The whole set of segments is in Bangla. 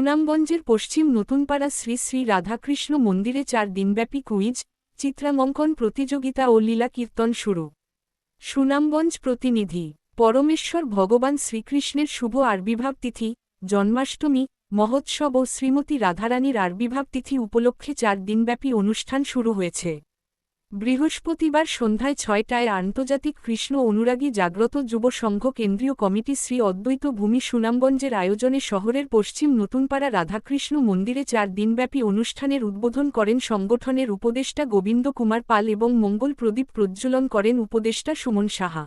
সুনামগঞ্জের পশ্চিম নতুনপাড়া শ্রী শ্রী রাধাকৃষ্ণ মন্দিরে চার দিনব্যাপী কুইজ, চিত্রাঙ্কন প্রতিযোগিতা ও লীলা কীর্তন শুরু। সুনামগঞ্জ প্রতিনিধি, পরমেশ্বর ভগবান শ্রীকৃষ্ণের শুভ আবির্ভাব তিথি, জন্মাষ্টমী, মহোৎসব ও শ্রীমতী রাধারানীর আবির্ভাব তিথি উপলক্ষে চার দিনব্যাপী অনুষ্ঠান শুরু হয়েছে। বৃহস্পতিবার সন্ধ্যায় ছয়টায় আন্তর্জাতিক কৃষ্ণ অনুরাগী জাগ্রত যুব সংঘ কেন্দ্রীয় কমিটি শ্রী অদ্বৈত ভূমি সুনামগঞ্জের আয়োজনে শহরের পশ্চিম নতুনপাড়া রাধাকৃষ্ণ মন্দিরে চার দিনব্যাপী অনুষ্ঠানের উদ্বোধন করেন সংগঠনের উপদেষ্টা গোবিন্দ কুমার পাল এবং মঙ্গল প্রদীপ প্রজ্জ্বলন করেন উপদেষ্টা সুমন সাহা।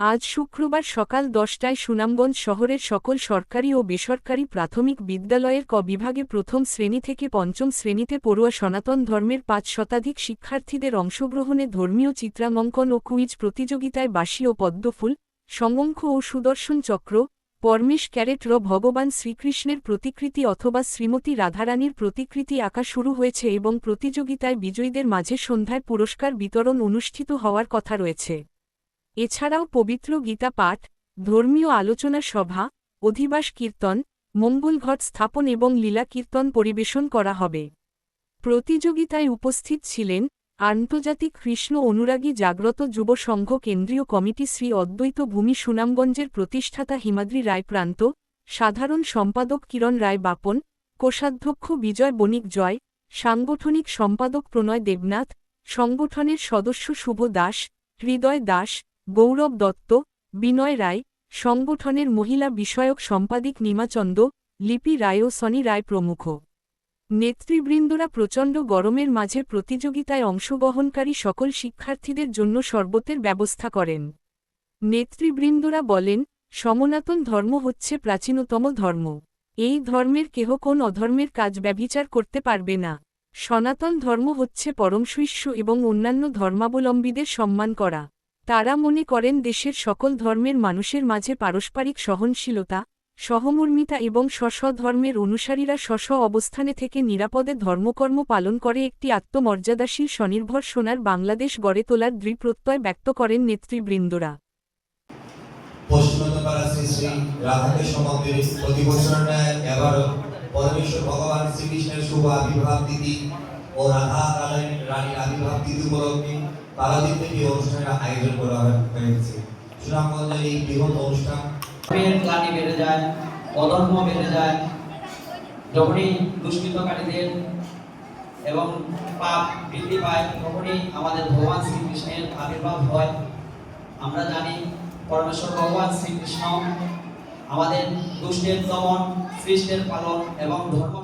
আজ শুক্রবার সকাল দশটায় সুনামগঞ্জ শহরের সকল সরকারি ও বেসরকারি প্রাথমিক বিদ্যালয়ের ক বিভাগে প্রথম শ্রেণি থেকে পঞ্চম শ্রেণীতে পড়ুয়া সনাতন ধর্মের পাঁচ শতাধিক শিক্ষার্থীদের অংশগ্রহণে ধর্মীয় চিত্রাঙ্কন ও কুইজ প্রতিযোগিতায় বাসি ও পদ্মফুল সমঙ্খ ও সুদর্শন চক্র, পরমেশ ক্যারেট র ভগবান শ্রীকৃষ্ণের প্রতিকৃতি অথবা শ্রীমতী রাধারানীর প্রতিকৃতি আঁকা শুরু হয়েছে এবং প্রতিযোগিতায় বিজয়ীদের মাঝে সন্ধ্যায় পুরস্কার বিতরণ অনুষ্ঠিত হওয়ার কথা রয়েছে। এছাড়াও পবিত্র গীতা পাঠ, ধর্মীয় আলোচনা সভা, অধিবাস কীর্তন মঙ্গলঘট স্থাপন এবং লীলা কীর্তন পরিবেশন করা হবে। প্রতিযোগিতায় উপস্থিত ছিলেন আন্তর্জাতিক কৃষ্ণ অনুরাগী জাগ্রত যুব সংঘ কেন্দ্রীয় কমিটি শ্রী অদ্বৈত ভূমি সুনামগঞ্জের প্রতিষ্ঠাতা হিমাদ্রি রায় প্রান্ত, সাধারণ সম্পাদক কিরণ রায় বাপন, কোষাধ্যক্ষ বিজয় বণিক জয়, সাংগঠনিক সম্পাদক প্রণয় দেবনাথ, সংগঠনের সদস্য শুভ দাস, হৃদয় দাস গৌরব দত্ত, বিনয় রায়, সংগঠনের মহিলা বিষয়ক সম্পাদিক নিমাচন্দ লিপি রায় ও সনি রায় প্রমুখ। নেতৃবৃন্দরা প্রচণ্ড গরমের মাঝে প্রতিযোগিতায় অংশগ্রহণকারী সকল শিক্ষার্থীদের জন্য শরবতের ব্যবস্থা করেন। নেতৃবৃন্দরা বলেন সমনাতন ধর্ম হচ্ছে প্রাচীনতম ধর্ম। এই ধর্মের কেহ কোন অধর্মের কাজ ব্যভিচার করতে পারবে না। সনাতন ধর্ম হচ্ছে পরমশৈষ্য এবং অন্যান্য ধর্মাবলম্বীদের সম্মান করা। তারা মনে করেন দেশের সকল ধর্মের মানুষের মাঝে পারস্পরিক সহনশীলতা, সহমর্মিতা এবং স্ব ধর্মের অনুসারীরা স্ব অবস্থানে থেকে নিরাপদে ধর্মকর্ম পালন করে একটি আত্মমর্যাদাশীল স্বনির্ভর সোনার বাংলাদেশ গড়ে তোলার দৃঢ়প্রত্যয় ব্যক্ত করেন নেতৃবৃন্দরা। শ্রীকৃষ্ণের শুভ আবির্ভাব ও রাধা রানীর আবির্ভাব তিথি উপলক্ষে পারাদ্বীপ থেকে অনুষ্ঠানের আয়োজন করা হয়েছে। সুনামগঞ্জের এই বৃহৎ অনুষ্ঠান গ্লানি বেড়ে যায়, অধর্ম বেড়ে যায়, যখনই দুষ্কৃতকারীদের এবং পাপ বৃদ্ধি পায়, তখনই আমাদের ভগবান শ্রীকৃষ্ণের আবির্ভাব হয়। আমরা জানি পরমেশ্বর ভগবান শ্রীকৃষ্ণ আমাদের দুষ্টের দমন সৃষ্টের পালন এবং ধর্ম